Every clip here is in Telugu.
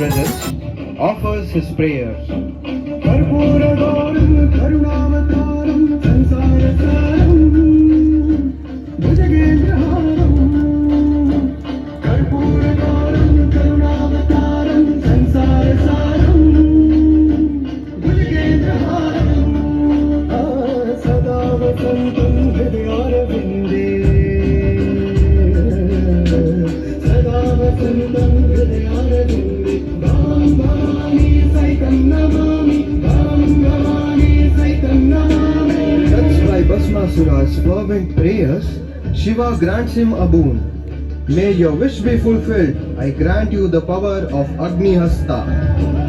presence, offers his prayers. Bhasmasura's fervent prayers, Shiva grants him a boon. May your wish be fulfilled. I grant you the power of Agni Hasta.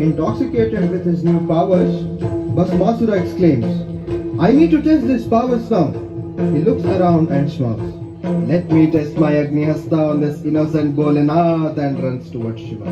Intoxicated with his new powers, Bhasmasura exclaims, I need to test this power some. He looks around and smirks. Let me test my Agni Hasta on this innocent Bholanath and runs towards Shiva.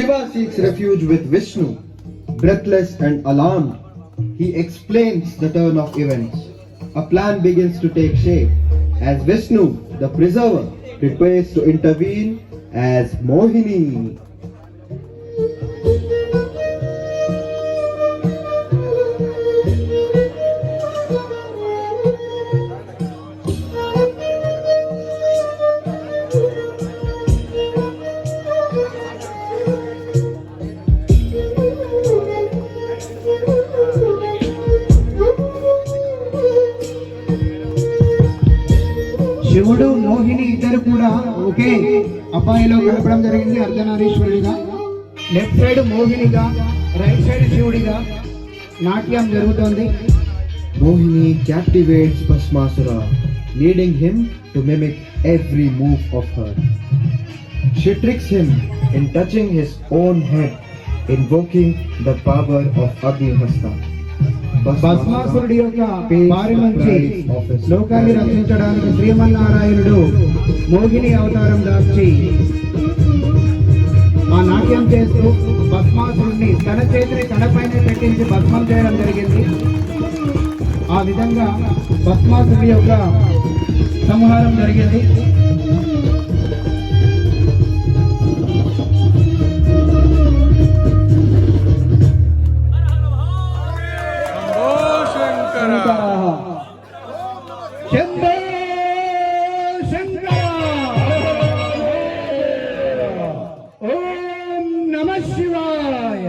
Shiva seeks refuge with Vishnu. Breathless and alarmed, he explains the turn of events. A plan begins to take shape as Vishnu, the preserver, prepares to intervene as Mohini. ఒకే అబ్బాయిలో గడపడం జరిగింది అర్ధనారీశ్వరుడిగా లెఫ్ట్ సైడ్ మోహినిగా రైట్ సైడ్ శివుడిగా నాట్యం జరుగుతోంది Mohini captivates Bhasmasura, leading him to mimic every move of her. She tricks him in touching his own head, invoking the power of Agni Hasta. భస్మాసురుడి యొక్క బారి నుంచి లోకాన్ని రక్షించడానికి శ్రీమన్నారాయణుడు మోహిని అవతారం దాల్చి ఆ నాట్యం చేస్తూ భస్మాసురుడిని తన చేతిని తనపైన పెట్టించి భస్మం చేయడం జరిగింది. ఆ విధంగా భస్మాసురుడి యొక్క సంహారం జరిగింది. శంభో శంకర ఓం నమ శివాయ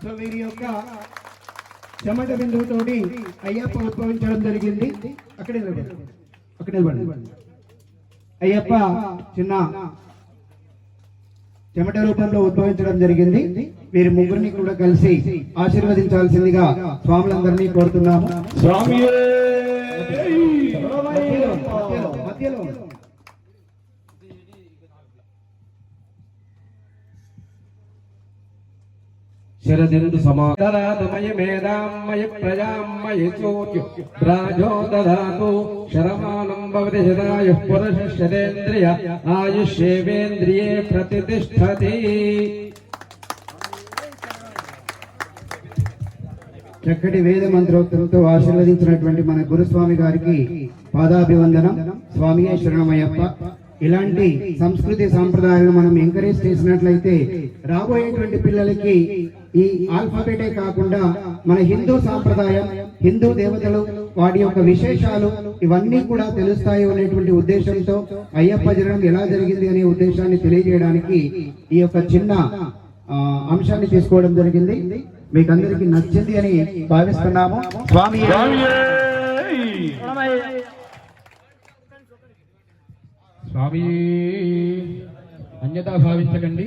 సో వీరి యొక్క చెమట బిందువుతోటి అయ్యప్ప ఉద్భవించడం జరిగింది అక్కడే నిలబడండి. అక్కడే నిలబడండి. అయ్యప్ప చిన్న చెమట రూపంలో ఉద్భవించడం జరిగింది. వీరి ముగ్గురిని కూడా కలిసి ఆశీర్వదించాల్సిందిగా స్వాములందరినీ కోరుతున్నాము. స్వామి శరదిందు సమాధరమయ మేధామయ ప్రజామయ చోద్యు రాజో దదాతు శరమానం భవతి శతాయు పురుష ఆయుష్యేవేంద్రియే ప్రతిష్టతి చక్కటి వేద మంత్రోక్తంతో ఆశీర్వదించినటువంటి మన గురుస్వామి గారికి పాదాభివందనం స్వామియే శరణమయ్యప్ప ఇలాంటి సంస్కృతి సాంప్రదాయాలను మనం ఎంకరేజ్ చేసినట్లయితే రాబోయేటువంటి పిల్లలకి ఈ ఆల్ఫాబెటే కాకుండా మన హిందూ సాంప్రదాయం హిందూ దేవతలు వాటి యొక్క విశేషాలు ఇవన్నీ కూడా తెలుస్తాయి అనేటువంటి ఉద్దేశంతో అయ్యప్ప జననం ఎలా జరిగింది అనే ఉద్దేశాన్ని తెలియజేయడానికి ఈ యొక్క చిన్న అంశాన్ని తీసుకోవడం జరిగింది. మీకు అందరికి నచ్చింది అని భావిస్తున్నాము. స్వామి స్వామి అన్యతా భావించకండి.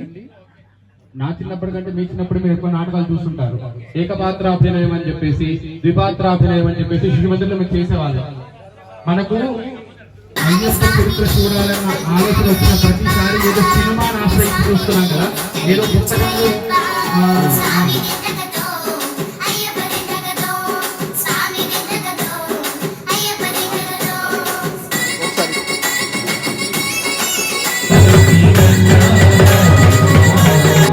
నా చిన్నప్పటి కంటే మీ చిన్నప్పుడు మీరు ఎక్కువ నాటకాలు చూస్తుంటారు. ఏకపాత్ర అభినయం అని చెప్పేసి ద్విపాత్ర అభినయం అని చెప్పేసి శిశుమందిలో మీరు చేసేవాళ్ళం. మనకు అయ్యప్ప చరిత్ర చూడాలన్న ఆలోచన వచ్చిన ప్రతిసారి ఏదో సినిమాని ఆశ్రయించి చూస్తున్నాం కదా. ఏదో పుస్తకంలో